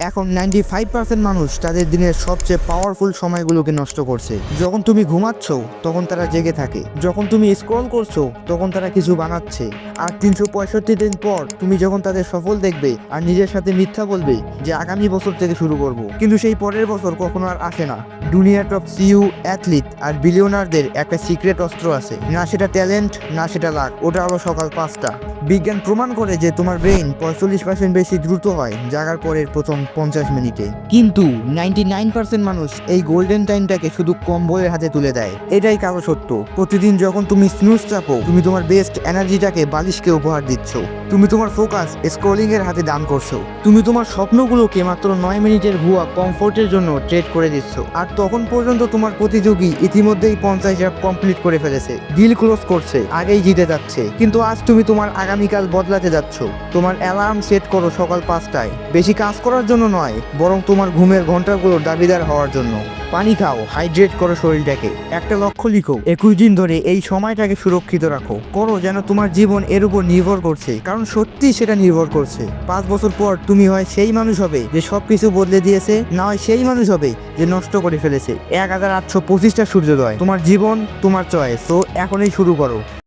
এখন ninety five percent মানুষ তাদের দিনের সবচেয়ে পাওয়ারফুল সময়গুলোকে নষ্ট করছে। যখন তুমি ঘুমাচ্ছ, তখন তারা জেগে থাকে। যখন তুমি স্ক্রল করছ, তখন তারা কিছু বানাচ্ছে। আর তিনশো পঁয়ষট্টি দিন পর তুমি যখন তাদের সফল দেখবে আর নিজের সাথে মিথ্যা বলবে যে আগামী বছর থেকে শুরু করব। কিন্তু সেই পরের বছর কখনো আর আসে না। দুনিয়ার টপ সিইউ অ্যাথলিট আর বিলিয়নারদের একটা সিক্রেট অস্ত্র আছে। না সেটা ট্যালেন্ট না সেটা লাক ওটা হলো সকাল পাঁচটা। বিজ্ঞান প্রমাণ করে যে তোমার ব্রেইন পঁয়তাল্লিশ পার্সেন্ট বেশি দ্রুত হয়, জাগার পরের প্রথম পঞ্চাশ মিনিটে। কিন্তু নাইনটি নাইন পার্সেন্ট মানুষ এই গোল্ডেন টাইমটাকে শুধু কম্বলের হাতে তুলে দেয়। এটাই কারও সত্য। প্রতিদিন যখন তুমি স্নুজ চাপো, তুমি তোমার বেস্ট এনার্জিটাকে বালিশকে উপহার দিচ্ছ। তুমি তোমার ফোকাস স্ক্রলিং এর হাতে দান করছ। তুমি তোমার স্বপ্নগুলোকে মাত্র নয় মিনিটের ভুয়া কমফোর্টের জন্য ট্রেড করে দিচ্ছ। আর তখন পর্যন্ত তোমার প্রতিযোগী ইতিমধ্যেই পঞ্চাশ কমপ্লিট করে ফেলেছে। ডিল ক্লোজ করছে, আগেই জিতে যাচ্ছে। কিন্তু আজ তুমি তোমার আগামীকাল বদলাতে যাচ্ছ। তোমার অ্যালার্ম সেট করো সকাল পাঁচটায়। বেশি কাজ করার জন্য নয়, বরং তোমার ঘুমের ঘন্টাগুলোর দাবিদার হওয়ার জন্য। পানি খাও, হাইড্রেট করো শরীরটাকে। একটা লক্ষ্য লিখো, একুশ দিন ধরে এই সময়টাকে সুরক্ষিত রাখো। করো যেন তোমার জীবন এর উপর নির্ভর করছে, কারণ সত্যি সেটা নির্ভর করছে। পাঁচ বছর পর তুমি হয় সেই মানুষ হবে যে সব কিছু বদলে দিয়েছে, না হয় সেই মানুষ হবে যে নষ্ট করে ফেলেছে। এক হাজার আটশো পঁচিশটা সূর্যোদয়, তোমার জীবন, তোমার চয়েস তো এখনই শুরু করো।